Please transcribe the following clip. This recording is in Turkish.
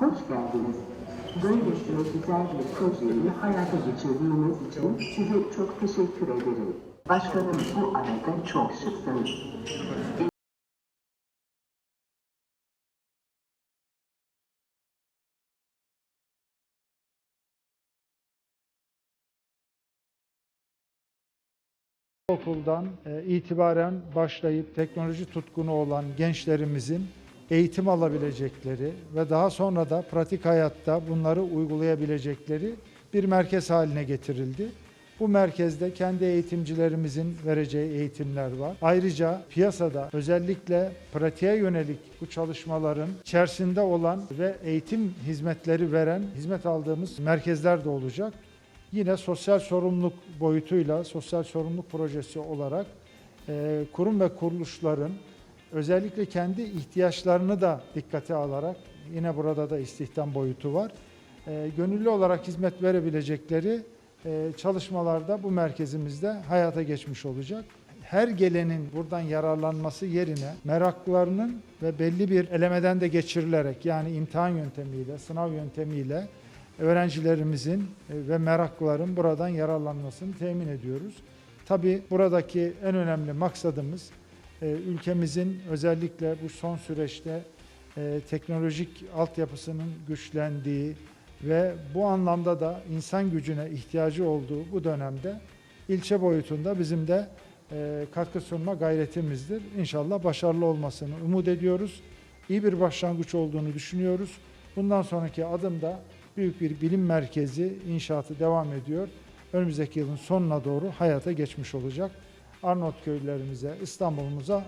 Hoş geldiniz. Böylesine güzel bir projeyi hayata geçirdiğiniz için size çok teşekkür ederim. Başkanım bu arada çok şıksınız. Okuldan e, itibaren başlayıp teknoloji tutkunu olan gençlerimizin eğitim alabilecekleri ve daha sonra da pratik hayatta bunları uygulayabilecekleri bir merkez haline getirildi. Bu merkezde kendi eğitimcilerimizin vereceği eğitimler var. Ayrıca piyasada özellikle pratiğe yönelik bu çalışmaların içerisinde olan ve eğitim hizmetleri veren, hizmet aldığımız merkezler de olacak. Yine sosyal sorumluluk boyutuyla, sosyal sorumluluk projesi olarak kurum ve kuruluşların özellikle kendi ihtiyaçlarını da dikkate alarak, yine burada da istihdam boyutu var, e, gönüllü olarak hizmet verebilecekleri e, çalışmalarda bu merkezimizde hayata geçmiş olacak. Her gelenin buradan yararlanması yerine meraklarının ve belli bir elemeden de geçirilerek yani imtihan yöntemiyle, sınav yöntemiyle öğrencilerimizin e, ve meraklıların buradan yararlanmasını temin ediyoruz. Tabii buradaki en önemli maksadımız ülkemizin özellikle bu son süreçte e, teknolojik altyapısının güçlendiği ve bu anlamda da insan gücüne ihtiyacı olduğu bu dönemde ilçe boyutunda bizim de e, katkı sunma gayretimizdir. İnşallah başarılı olmasını umut ediyoruz. İyi bir başlangıç olduğunu düşünüyoruz. Bundan sonraki adımda büyük bir bilim merkezi inşaatı devam ediyor. Önümüzdeki yılın sonuna doğru hayata geçmiş olacak. Arnavut köylülerimize, İstanbul'umuza